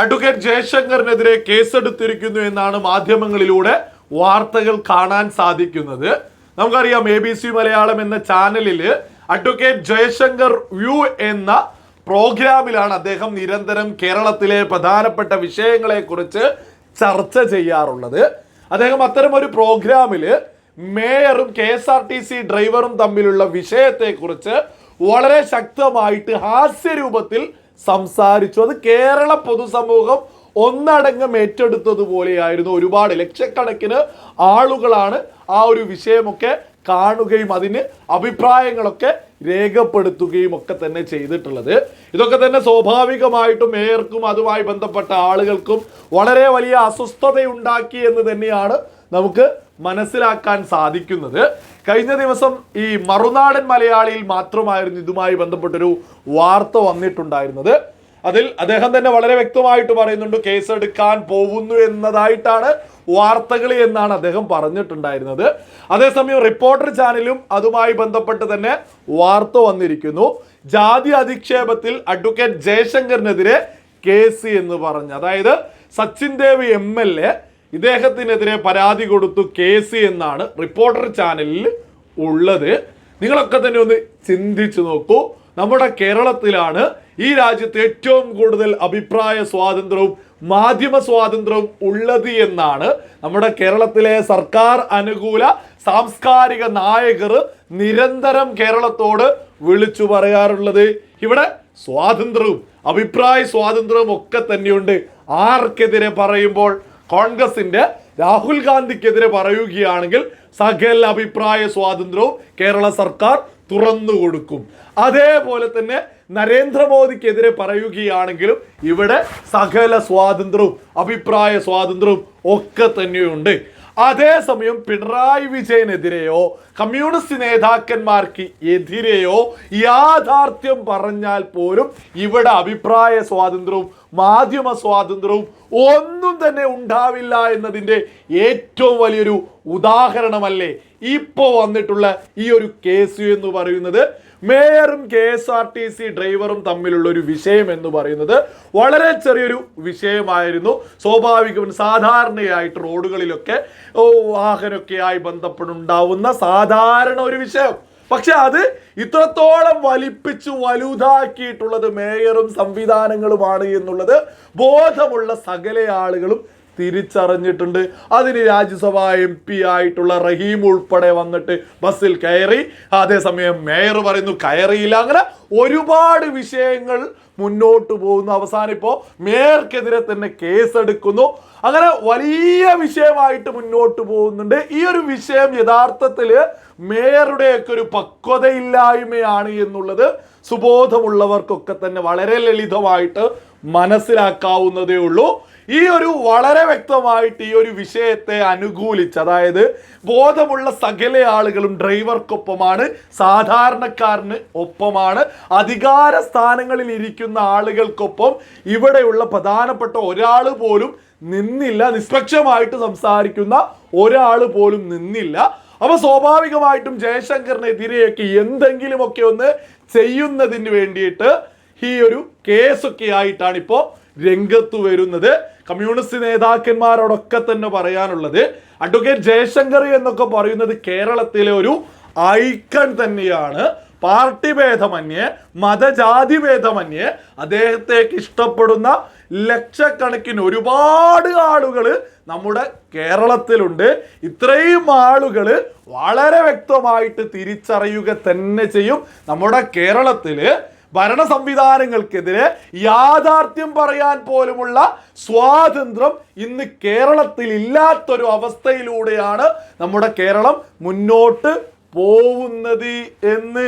Advocate ജയശങ്കറിനെതിരെ കേസെടുത്തിരിക്കുന്നു എന്നാണ് മാധ്യമങ്ങളിലൂടെ വാർത്തകൾ കാണാൻ സാധിക്കുന്നത്. നമുക്കറിയാം എ ബി സി മലയാളം എന്ന ചാനലിൽ അഡ്വക്കേറ്റ് ജയശങ്കർ വ്യൂ എന്ന പ്രോഗ്രാമിലാണ് അദ്ദേഹം നിരന്തരം കേരളത്തിലെ പ്രധാനപ്പെട്ട വിഷയങ്ങളെക്കുറിച്ച് ചർച്ച ചെയ്യാറുള്ളത്. അദ്ദേഹം അത്തരം ഒരു പ്രോഗ്രാമിൽ മേയറും K S R T C ഡ്രൈവറും തമ്മിലുള്ള വിഷയത്തെക്കുറിച്ച് വളരെ ശക്തമായിട്ട് ഹാസ്യരൂപത്തിൽ സംസാരിച്ചു. അത് കേരള പൊതുസമൂഹം ഒന്നടങ്കം ഏറ്റെടുത്തതുപോലെയായിരുന്നു ഒരുപാട് ലക്ഷക്കണക്കിന് ആളുകളാണ് ആ ഒരു വിഷയമൊക്കെ കാണുകയും അതിന് അഭിപ്രായങ്ങളൊക്കെ രേഖപ്പെടുത്തുകയും ഒക്കെ തന്നെ ചെയ്തിട്ടുള്ളത്. ഇതൊക്കെ തന്നെ സ്വാഭാവികമായിട്ടും മേയർക്കും അതുമായി ബന്ധപ്പെട്ട ആളുകൾക്കും വളരെ വലിയ അസ്വസ്ഥതയുണ്ടാക്കി എന്ന് തന്നെയാണ് നമുക്ക് മനസ്സിലാക്കാൻ സാധിക്കുന്നത്. കഴിഞ്ഞ ദിവസം ഈ മറുനാടൻ മലയാളിയിൽ മാത്രമായിരുന്നു ഇതുമായി ബന്ധപ്പെട്ടൊരു വാർത്ത വന്നിട്ടുണ്ടായിരുന്നത്. അതിൽ അദ്ദേഹം തന്നെ വളരെ വ്യക്തമായിട്ട് പറയുന്നുണ്ട് കേസെടുക്കാൻ പോകുന്നു എന്നതായിട്ടാണ് വാർത്തകൾ എന്നാണ് അദ്ദേഹം പറഞ്ഞിട്ടുണ്ടായിരുന്നത്. അതേസമയം റിപ്പോർട്ടർ ചാനലും അതുമായി ബന്ധപ്പെട്ട് തന്നെ വാർത്ത വന്നിരിക്കുന്നു. ജാതി അധിക്ഷേപത്തിൽ അഡ്വക്കേറ്റ് ജയശങ്കറിനെതിരെ കേസ് എന്ന് പറഞ്ഞു അതായത് Sachin Dev M L A ഇദ്ദേഹത്തിനെതിരെ പരാതി കൊടുത്തു കേസ് എന്നാണ് റിപ്പോർട്ടർ ചാനലിൽ ഉള്ളത്. നിങ്ങളൊക്കെ തന്നെ ഒന്ന് ചിന്തിച്ചു നോക്കൂ. നമ്മുടെ കേരളത്തിലാണ് ഈ രാജ്യത്ത് ഏറ്റവും കൂടുതൽ അഭിപ്രായ സ്വാതന്ത്ര്യവും മാധ്യമ സ്വാതന്ത്ര്യവും ഉള്ളത് എന്നാണ് നമ്മുടെ കേരളത്തിലെ സർക്കാർ അനുകൂല സാംസ്കാരിക നായകർ നിരന്തരം കേരളത്തോട് വിളിച്ചു പറയാറുള്ളത്. ഇവിടെ സ്വാതന്ത്ര്യവും അഭിപ്രായ സ്വാതന്ത്ര്യവും ഒക്കെ തന്നെയുണ്ട്. ആർക്കെതിരെ പറയുമ്പോൾ കോൺഗ്രസിന്റെ രാഹുൽ ഗാന്ധിക്കെതിരെ പറയുകയാണെങ്കിൽ സകല അഭിപ്രായ സ്വാതന്ത്ര്യവും കേരള സർക്കാർ തുറന്നു കൊടുക്കും. അതേപോലെ തന്നെ നരേന്ദ്രമോദിക്കെതിരെ പറയുകയാണെങ്കിലും ഇവിടെ സകല സ്വാതന്ത്ര്യവും അഭിപ്രായ സ്വാതന്ത്ര്യവും ഒക്കെ തന്നെയുണ്ട്. അതേസമയം പിണറായി വിജയനെതിരെയോ കമ്മ്യൂണിസ്റ്റ് നേതാക്കന്മാർക്ക് എതിരെയോ യാഥാർത്ഥ്യം പറഞ്ഞാൽ പോലും ഇവിടെ അഭിപ്രായ സ്വാതന്ത്ര്യവും മാധ്യമ സ്വാതന്ത്ര്യവും ഒന്നും തന്നെ ഉണ്ടാവില്ല എന്നതിന്റെ ഏറ്റവും വലിയൊരു ഉദാഹരണമല്ലേ ഇപ്പോൾ വന്നിട്ടുള്ള ഈ ഒരു കേസ് എന്ന് പറയുന്നത്. മേയറും K S R T C ഡ്രൈവറും തമ്മിലുള്ള ഒരു വിഷയം എന്ന് പറയുന്നത് വളരെ ചെറിയൊരു വിഷയമായിരുന്നു. സ്വാഭാവികം സാധാരണയായിട്ട് റോഡുകളിലൊക്കെ വാഹനമൊക്കെയായി ബന്ധപ്പെടുണ്ടാവുന്ന സാധാരണ ഒരു വിഷയം. പക്ഷെ അത് ഇത്രത്തോളം വലിപ്പിച്ചു വലുതാക്കിയിട്ടുള്ളത് മേയറും സംവിധാനങ്ങളുമാണ് എന്നുള്ളത് ബോധമുള്ള സകല ആളുകളും തിരിച്ചറിഞ്ഞിട്ടുണ്ട്. അതിന് രാജ്യസഭ എം പി ആയിട്ടുള്ള റഹീം ഉൾപ്പെടെ വന്നിട്ട് ബസ്സിൽ കയറി. അതേസമയം മേയർ പറയുന്നു കയറിയില്ല. അങ്ങനെ ഒരുപാട് വിഷയങ്ങൾ മുന്നോട്ട് പോകുന്നു. അവസാനം ഇപ്പോൾ മേയർക്കെതിരെ തന്നെ കേസെടുക്കുന്നു. അങ്ങനെ വലിയ വിഷയമായിട്ട് മുന്നോട്ട് പോകുന്നുണ്ട്. ഈ ഒരു വിഷയം യഥാർത്ഥത്തിൽ മേയറുടെയൊക്കെ ഒരു പക്വതയില്ലായ്മയാണ് എന്നുള്ളത് സുബോധമുള്ളവർക്കൊക്കെ തന്നെ വളരെ ലളിതമായിട്ട് മനസ്സിലാക്കാവുന്നതേ ഉള്ളൂ. ഈ ഒരു വളരെ വ്യക്തമായിട്ട് ഈ ഒരു വിഷയത്തെ അനുകൂലിച്ച് അതായത് ബോധമുള്ള സകല ആളുകളും ഡ്രൈവർക്കൊപ്പമാണ് സാധാരണക്കാരന് ഒപ്പമാണ് അധികാര സ്ഥാനങ്ങളിൽ ഇരിക്കുന്ന ആളുകൾക്കൊപ്പം ഇവിടെയുള്ള പ്രധാനപ്പെട്ട ഒരാൾ പോലും നിന്നില്ല നിഷ്പക്ഷമായിട്ട് സംസാരിക്കുന്ന ഒരാൾ പോലും നിന്നില്ല. അപ്പൊ സ്വാഭാവികമായിട്ടും ജയശങ്കറിനെതിരെയൊക്കെ എന്തെങ്കിലുമൊക്കെ ഒന്ന് ചെയ്യുന്നതിന് വേണ്ടിയിട്ട് ഈ ഒരു കേസൊക്കെ ആയിട്ടാണ് ഇപ്പോൾ രംഗത്ത് വരുന്നത്. കമ്മ്യൂണിസ്റ്റ് നേതാക്കന്മാരോടൊക്കെ തന്നെ പറയാനുള്ളത് അഡ്വക്കേറ്റ് ജയശങ്കർ എന്നൊക്കെ പറയുന്നത് കേരളത്തിലെ ഒരു ഐക്കൺ തന്നെയാണ്. പാർട്ടി ഭേദമന്യേ മതജാതി ഭേദമന്യേ അദ്ദേഹത്തേക്ക് ഇഷ്ടപ്പെടുന്ന ലക്ഷക്കണക്കിന് ഒരുപാട് ആളുകൾ നമ്മുടെ കേരളത്തിലുണ്ട്. ഇത്രയും ആളുകൾ വളരെ വ്യക്തമായിട്ട് തിരിച്ചറിയുക തന്നെ ചെയ്യും. നമ്മുടെ കേരളത്തിൽ ഭരണ സംവിധാനങ്ങൾക്കെതിരെ യാഥാർത്ഥ്യം പറയാൻ പോലുമുള്ള സ്വാതന്ത്ര്യം ഇന്ന് കേരളത്തിൽ ഇല്ലാത്തൊരു അവസ്ഥയിലൂടെയാണ് നമ്മുടെ കേരളം മുന്നോട്ട് പോകുന്നത് എന്ന്